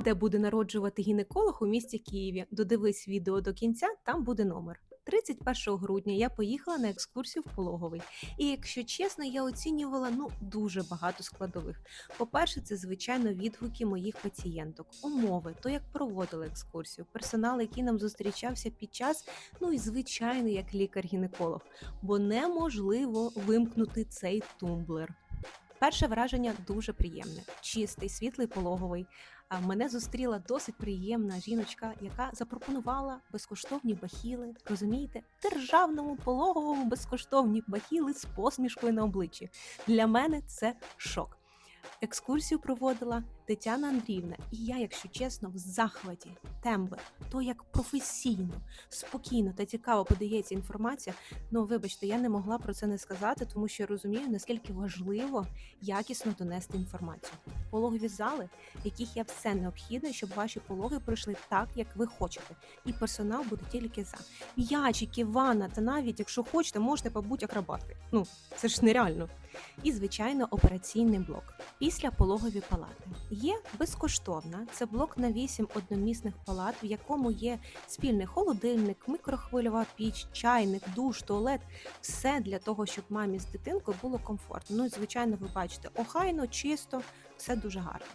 де буде народжувати гінеколог у місті Києві. Додивись відео до кінця, там буде номер. 31 грудня я поїхала на екскурсію в пологовий. І якщо чесно, я оцінювала ну дуже багато складових. По-перше, це звичайно відгуки моїх пацієнток, умови, то як проводили екскурсію, персонал, який нам зустрічався під час, ну і звичайно, як лікар-гінеколог, бо неможливо вимкнути цей тумблер. Перше враження дуже приємне, чистий, світлий пологовий. Мене зустріла досить приємна жіночка, яка запропонувала безкоштовні бахіли. Розумієте, державному пологовому безкоштовні бахіли з посмішкою на обличчі. Для мене це шок. Екскурсію проводила Тетяна Андріївна, і я, якщо чесно, в захваті тембр, то як професійно, спокійно та цікаво подається інформація. Ну, вибачте, я не могла про це не сказати, тому що я розумію, наскільки важливо якісно донести інформацію. Пологові зали, в яких є все необхідне, щоб ваші пологи пройшли так, як ви хочете, і персонал буде тільки за. М'ячики, ванна, та навіть якщо хочете, можете побути акробаткою. Ну це ж нереально. І, звичайно, операційний блок. Після пологові палати є безкоштовна. Це блок на 8 одномісних палат, в якому є спільний холодильник, мікрохвильова піч, чайник, душ, туалет. Все для того, щоб мамі з дитинкою було комфортно. Ну і звичайно, ви бачите, охайно, чисто, все дуже гарно.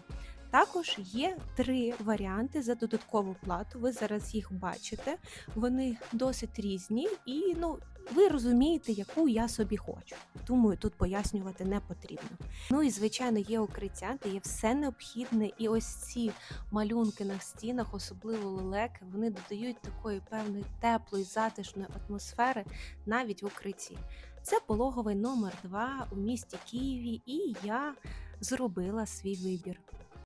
Також є три варіанти за додаткову плату. Ви зараз їх бачите. Вони досить різні, і ну ви розумієте, яку я собі хочу. Думаю, тут пояснювати не потрібно. Ну і звичайно, є укриття, де є все необхідне, і ось ці малюнки на стінах, особливо лелеки, вони додають такої певної теплої, затишної атмосфери навіть в укритті. Це пологовий номер 2 у місті Києві, і я зробила свій вибір.